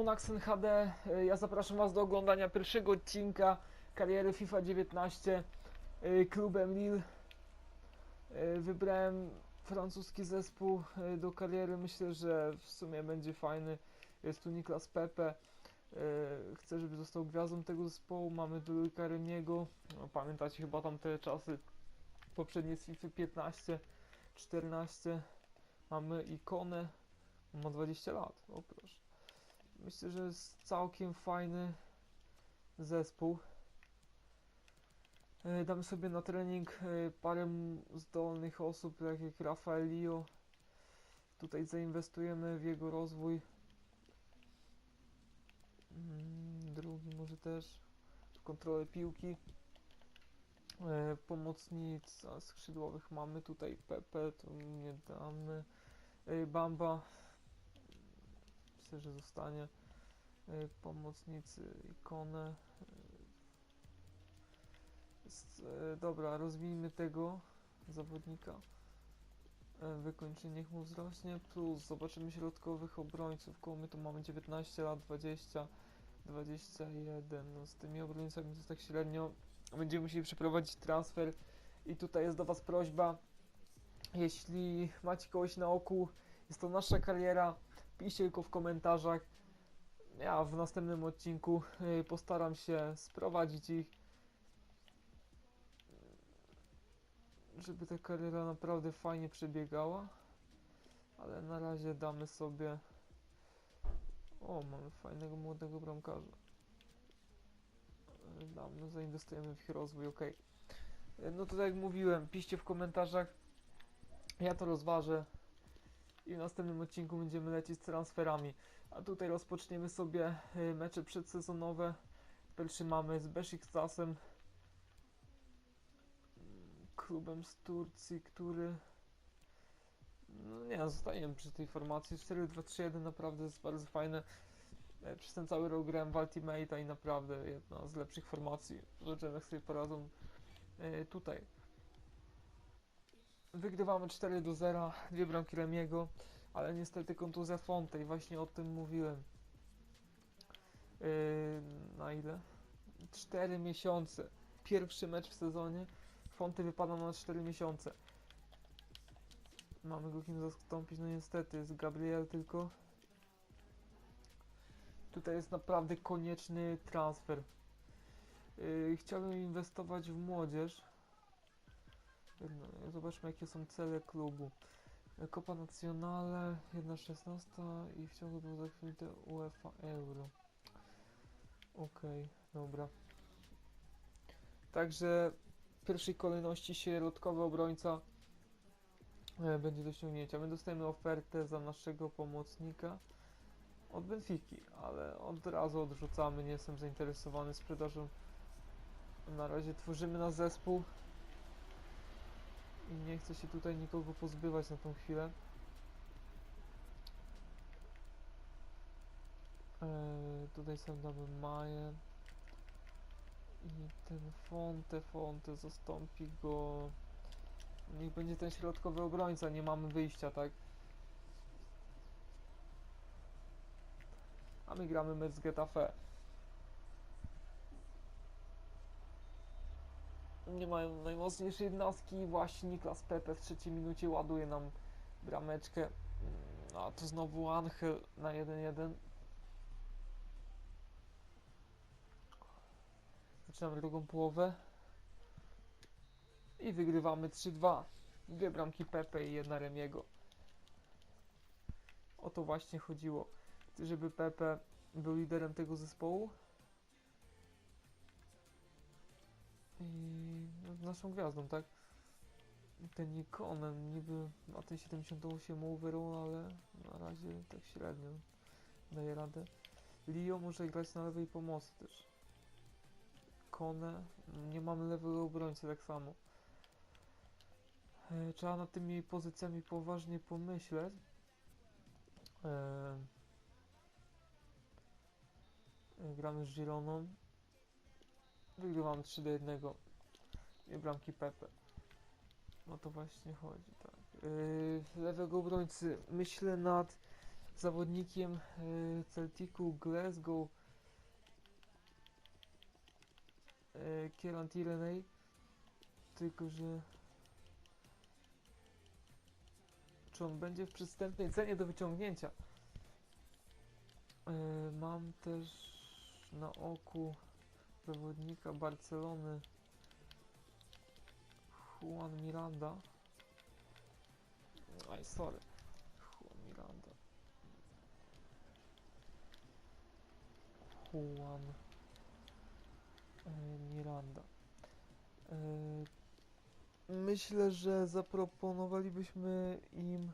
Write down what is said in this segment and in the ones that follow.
Siema! Tutaj kanał Naxen HD. Y, Ja zapraszam Was do oglądania pierwszego odcinka kariery FIFA 19 y, klubem Lille. Y, Wybrałem francuski zespół do kariery. Myślę, że w sumie będzie fajny. Jest tu Niklas Pepe. Chcę, żeby został gwiazdą tego zespołu. Mamy Dulka Remiego. No, pamiętacie chyba tam te czasy poprzednie z FIFA 15, 14. Mamy ikonę. Ma 20 lat, o proszę. Myślę, że jest całkiem fajny zespół. E, Damy sobie na trening e, parę zdolnych osób, tak jak Rafael Lio. Tutaj zainwestujemy w jego rozwój. Mm, Drugi może też w kontrolę piłki. E, Pomocnica skrzydłowych mamy tutaj Pepe, to nie damy. Bamba myślę, że zostanie E, pomocnicy ikonę e, dobra, rozwijmy tego zawodnika. E, wykończenie niech mu wzrośnie plus zobaczymy środkowych obrońców. Koło my tu mamy 19 lat 20 21 no z tymi obrońcami to jest tak średnio. Będziemy musieli przeprowadzić transfer. I tutaj jest do was prośba. Jeśli macie kogoś na oku jest to nasza kariera piszcie tylko w komentarzach. Ja w następnym odcinku y, postaram się sprowadzić ich, żeby ta kariera naprawdę fajnie przebiegała. Ale na razie damy sobie. O, mamy fajnego młodego bramkarza. Y, Damy, zainwestujemy w ich rozwój, ok. No to tak jak mówiłem, piszcie w komentarzach. Ja to rozważę i w następnym odcinku będziemy lecieć z transferami. A tutaj rozpoczniemy sobie y, mecze przedsezonowe. Pierwszy mamy z Besiktasem, mm, klubem z Turcji, który no nie, zostaniemy przy tej formacji 4-2-3-1 naprawdę jest bardzo fajne. E, Przez ten cały rok grałem w Ultimate'a i naprawdę jedna z lepszych formacji. Zobaczymy jak sobie poradzą e, tutaj. Wygrywamy 4 do 0, dwie bramki Remiego, ale niestety kontuzja Fonte i właśnie o tym mówiłem. Yy, na ile? 4 miesiące. Pierwszy mecz w sezonie. Fonte wypada na 4 miesiące. Mamy go kim zastąpić? No niestety, jest Gabriel tylko. Tutaj jest naprawdę konieczny transfer. Yy, chciałbym inwestować w młodzież. No, Zobaczmy jakie są cele klubu. Copa Nazionale 1.16 i w ciągu był zamknięte UEFA Euro. Okej, dobra. Także w pierwszej kolejności środkowy obrońca e, będzie do ściągnięcia. My dostajemy ofertę za naszego pomocnika od Benfiki, ale od razu odrzucamy, nie jestem zainteresowany sprzedażą. Na razie tworzymy na zespół i nie chcę się tutaj nikogo pozbywać na tą chwilę. Eee, tutaj sobie damy Maję. I ten Fonte, Fonte zastąpi go. Niech będzie ten środkowy obrońca, nie mamy wyjścia, tak? A my gramy mecz z Getafe. Nie mają najmocniejszej jednostki. Właśnie Niklas Pepe w trzeciej minucie ładuje nam brameczkę. Mm, A to znowu Angel na 1-1. Zaczynamy drugą połowę. I wygrywamy 3-2. Dwie bramki Pepe i jedna Remiego. O to właśnie chodziło. Żeby Pepe był liderem tego zespołu. I naszą gwiazdą, tak? Ten Nikonem niby ma ten 78 overall, ale na razie tak średnio daje radę. Leo może grać na lewej pomocy też. Kone, nie mamy lewego obrońcy tak samo. E, Trzeba nad tymi pozycjami poważnie pomyśleć. E, e, gramy z Gironą. Wygrywamy 3 do 1. Dwie bramki Pepe. No to właśnie chodzi, tak. Yy, lewego obrońcy myślę nad zawodnikiem y, Celticu Glasgow y, Kieran Tierney tylko że czy on będzie w przystępnej cenie do wyciągnięcia y, mam też na oku zawodnika Barcelony Juan Miranda. Aj, sorry. Juan Miranda. Juan e, Miranda. E, Myślę, że zaproponowalibyśmy im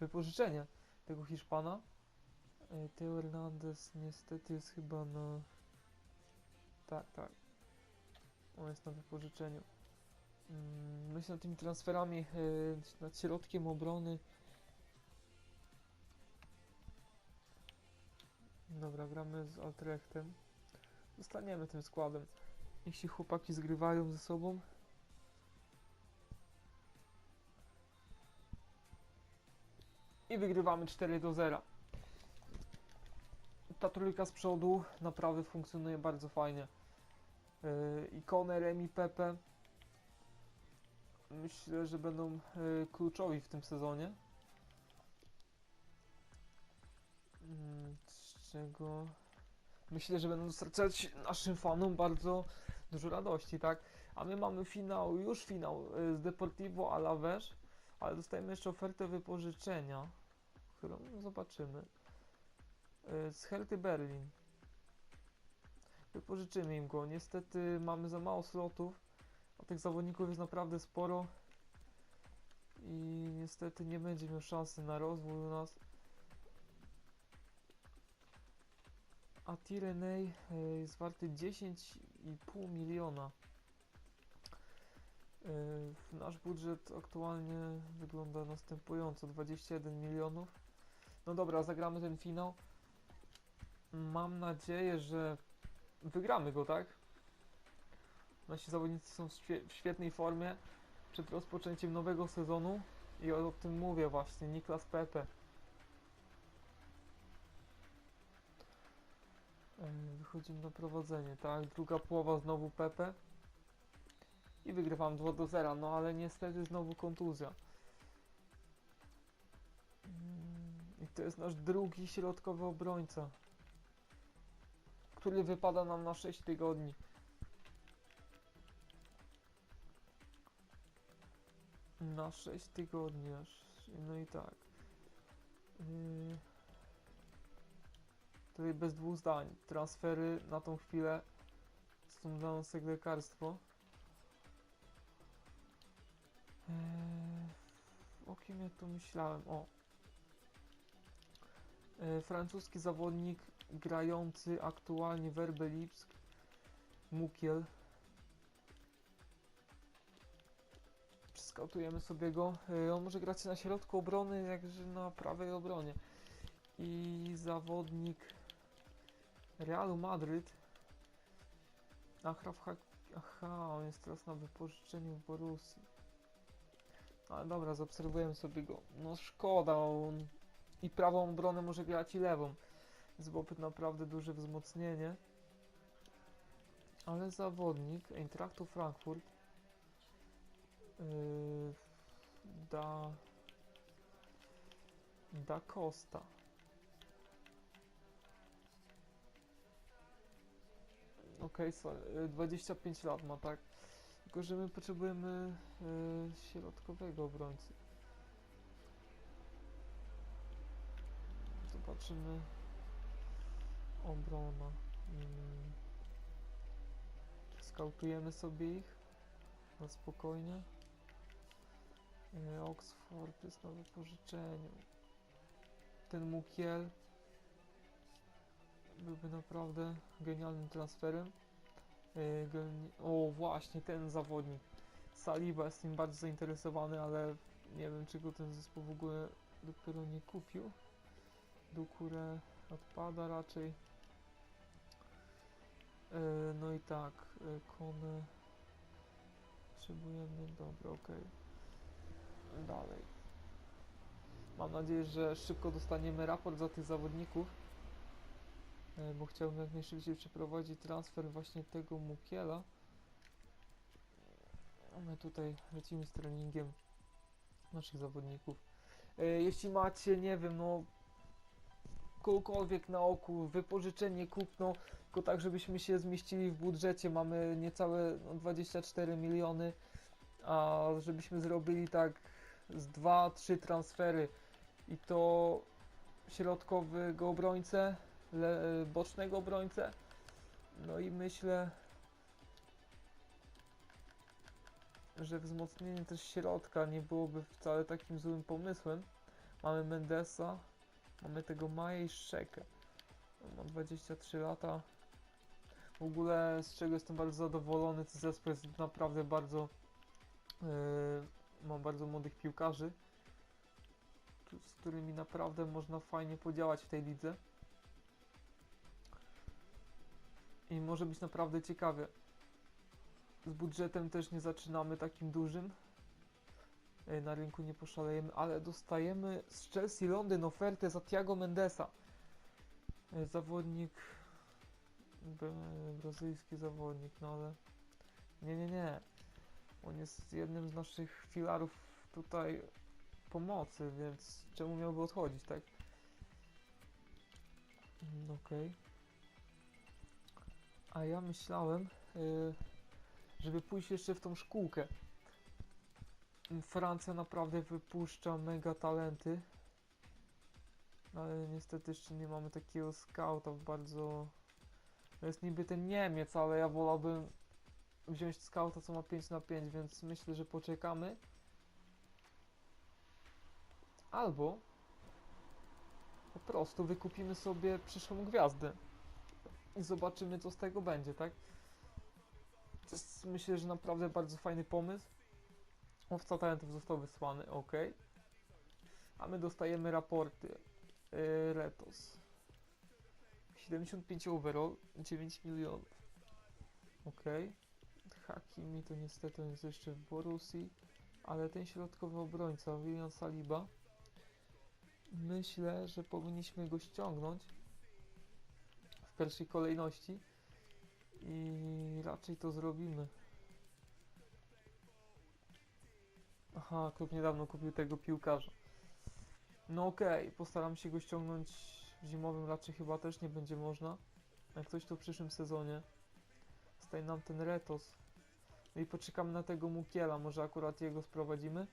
wypożyczenie tego Hiszpana. E, Teo Hernandez niestety jest chyba na tak, tak on jest na wypożyczeniu Mm, Myślę nad tymi transferami e, nad środkiem obrony. Dobra, gramy z Altrechtem. Zostaniemy tym składem. Się chłopaki zgrywają ze sobą. I wygrywamy 4 do 0. Ta trójka z przodu naprawdę funkcjonuje bardzo fajnie. Yy, Ikone, Remi, Pepe myślę, że będą e, kluczowi w tym sezonie. Mm, Z czego myślę, że będą dostarczać naszym fanom bardzo dużo radości, tak? A my mamy finał, już finał e, z Deportivo Alaves, ale dostajemy jeszcze ofertę wypożyczenia, którą zobaczymy. E, Z Herty Berlin. Wypożyczymy im go. Niestety mamy za mało slotów. A tych zawodników jest naprawdę sporo i niestety nie będzie miał szansy na rozwój u nas. A Tireney e, jest warty 10,5 miliona. E, Nasz budżet aktualnie wygląda następująco 21 milionów. No dobra, zagramy ten finał. Mam nadzieję, że wygramy go, tak? Nasi zawodnicy są w świe- w świetnej formie przed rozpoczęciem nowego sezonu i o, tym mówię właśnie, Niklas Pepe. Wychodzimy na prowadzenie, tak? Druga połowa znowu Pepe. I wygrywam 2 do 0, no ale niestety znowu kontuzja. I to jest nasz drugi środkowy obrońca, który wypada nam na 6 tygodni. Na 6 tygodni aż. No i tak. Yy... Tutaj bez dwóch zdań. Transfery na tą chwilę są dla nas jak lekarstwo. Eee, o kim ja tu myślałem? O. E, francuski zawodnik grający aktualnie w Lipsk. Mukiel. Skautujemy sobie go. E, On może grać na środku obrony, jakże na prawej obronie. I zawodnik Realu Madryt. Achraf. Aha, on jest teraz na wypożyczeniu w Borussii. Ale dobra, zaobserwujemy sobie go. No szkoda, on i prawą obronę może grać i lewą. Byłoby naprawdę duże wzmocnienie. Ale zawodnik Eintrachtu Frankfurt Yy, da da Costa Okej, okay, 25 lat ma, tak? Tylko, że my potrzebujemy yy, środkowego obrońcy. Zobaczymy. Obrona. Mm. Skautujemy sobie ich na spokojnie. E, Oxford jest na wypożyczeniu. Ten Mukiel byłby naprawdę genialnym transferem. Geni- O, właśnie ten zawodnik. Saliba jest nim bardzo zainteresowany, ale nie wiem, czy go ten zespół w ogóle dopiero nie kupił. Dukurę odpada raczej. E, No i tak, e, Kone. Potrzebujemy, dobra, okej. Dalej. Mam nadzieję, że szybko dostaniemy raport za tych zawodników, e, bo chciałbym jak najszybciej przeprowadzić transfer właśnie tego Mukiela. My tutaj lecimy z treningiem naszych zawodników. Jeśli macie, nie wiem, no kogokolwiek na oku, wypożyczenie, kupno, tylko tak, żebyśmy się zmieścili w budżecie, mamy niecałe no, 24 miliony, a żebyśmy zrobili tak z 2-3 transfery. I to środkowego obrońcę, le, bocznego obrońcę, no i myślę, że wzmocnienie też środka nie byłoby wcale takim złym pomysłem. Mamy Mendesa, mamy tego Maja i Szekę. Ma 23 lata. W ogóle z czego jestem bardzo zadowolony, to zespół jest naprawdę bardzo. Yy, mam bardzo młodych piłkarzy, z którymi naprawdę można fajnie podziałać w tej lidze. I może być naprawdę ciekawie. Z budżetem też nie zaczynamy takim dużym. Yy, Na rynku nie poszalejemy, ale dostajemy z Chelsea Londyn ofertę za Thiago Mendesa. Yy, Zawodnik Bra- brazylijski zawodnik, no ale nie, nie, nie. On jest jednym z naszych filarów tutaj pomocy, więc czemu miałby odchodzić, tak? Mm, Okej. A ja myślałem, y, żeby pójść jeszcze w tą szkółkę. Francja naprawdę wypuszcza mega talenty. Ale niestety jeszcze nie mamy takiego skauta bardzo to jest niby ten Niemiec, ale ja wolałbym wziąć skauta, co ma 5 na 5, więc myślę, że poczekamy. Albo po prostu wykupimy sobie przyszłą gwiazdę i zobaczymy, co z tego będzie, tak? To jest, myślę, że naprawdę bardzo fajny pomysł. Owca talentów został wysłany, ok. A my dostajemy raporty. Yy, Retos. 75 overall, 9 milionów. Okej. Hakimi to niestety jest jeszcze w Borussii, ale ten środkowy obrońca, William Saliba, myślę, że powinniśmy go ściągnąć w pierwszej kolejności i raczej to zrobimy. Aha, klub niedawno kupił tego piłkarza. No okej, postaram się go ściągnąć w zimowym raczej chyba też nie będzie można. Jak coś to w przyszłym sezonie. Staje nam ten Retos. No i poczekamy na tego Mukiela, może akurat jego sprowadzimy.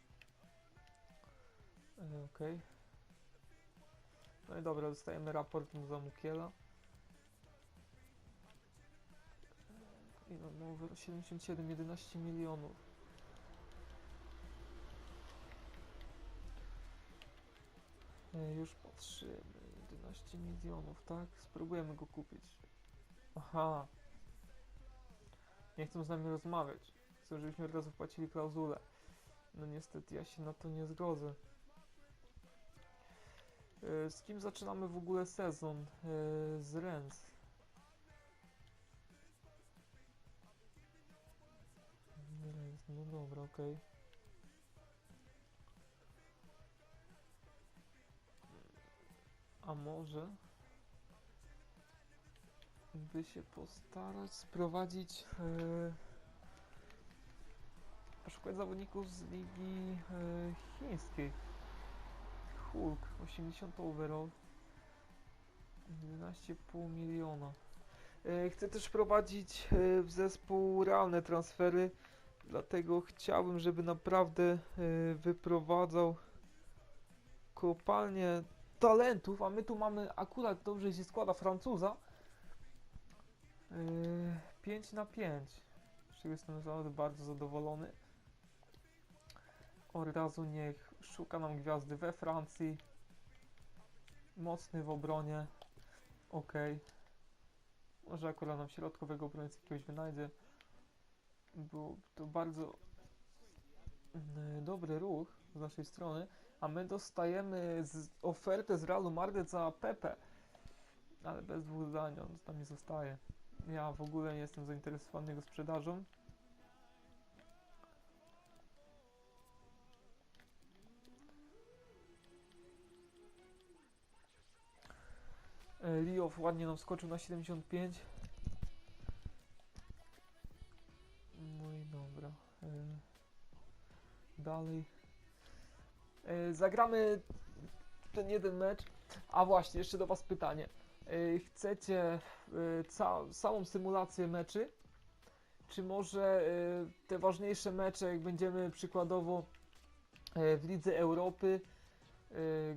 E, Okej. No i dobra, dostajemy raport mu za Mukiela. Ile mowy? 77, 11 milionów. Już patrzymy. 11 milionów, tak? Spróbujemy go kupić. Aha. Nie chcą z nami rozmawiać. Chcą, żebyśmy od razu płacili klauzulę. No niestety ja się na to nie zgodzę. E, Z kim zaczynamy w ogóle sezon? E, Z. Rennes, no dobra, okej. A może by się postarać sprowadzić e, poszukać zawodników z ligi e, chińskiej. Hulk 80 overall 11,5 miliona. E, chcę też prowadzić e, w zespół realne transfery, dlatego chciałbym, żeby naprawdę e, wyprowadzał kopalnię talentów, a my tu mamy akurat dobrze się składa Francuza. Yy, 5 na 5. Z czego jestem bardzo zadowolony. Od razu niech szuka nam gwiazdy we Francji. Mocny w obronie. Ok. Może akurat nam środkowego obrońcy jakiegoś wynajdzie. Był to bardzo yy, dobry ruch z naszej strony a my dostajemy z ofertę z Realu Madryt za Pepe. Ale bez dwóch zdań, on tam nie zostaje. Ja w ogóle nie jestem zainteresowany jego sprzedażą. E, Liow ładnie nam skoczył na 75. No i dobra. E, dalej. E, Zagramy ten jeden mecz. A właśnie, jeszcze do Was pytanie. E, Chcecie e, ca całą symulację meczy? Czy może te ważniejsze mecze, jak będziemy przykładowo w Lidze Europy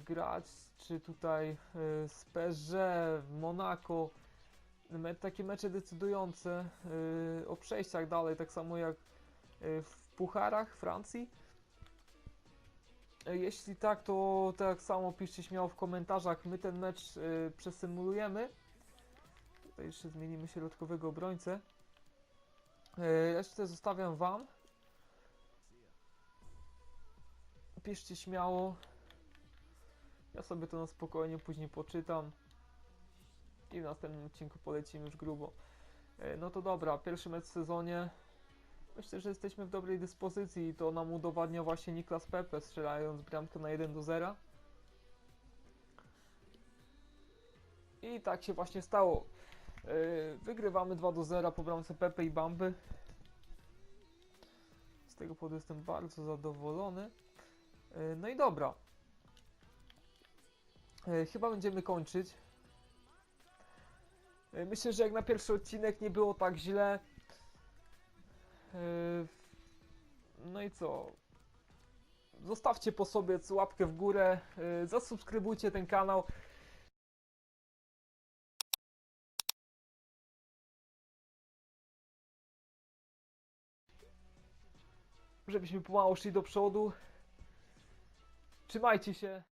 grać, czy tutaj z PSG, Monaco, me, takie mecze decydujące o przejściach dalej, tak samo jak w pucharach Francji? E, Jeśli tak, to tak samo piszcie śmiało w komentarzach. My ten mecz y, przesymulujemy. Tutaj jeszcze zmienimy środkowego obrońcę. Y, resztę zostawiam Wam. Piszcie śmiało. Ja sobie to na spokojnie później poczytam. I w następnym odcinku polecimy już grubo. Y, no to dobra, pierwszy mecz w sezonie. Myślę, że jesteśmy w dobrej dyspozycji i to nam udowadnia właśnie Niklas Pepe strzelając bramkę na 1 do 0. I tak się właśnie stało. Yy, Wygrywamy 2 do 0 po bramce Pepe i Bamby. Z tego powodu jestem bardzo zadowolony. Yy, No i dobra. Yy, Chyba będziemy kończyć. Myślę, że jak na pierwszy odcinek nie było tak źle. Yy, No i co? Zostawcie po sobie łapkę w górę, yy, zasubskrybujcie ten kanał. Żebyśmy pomału szli do przodu. Trzymajcie się.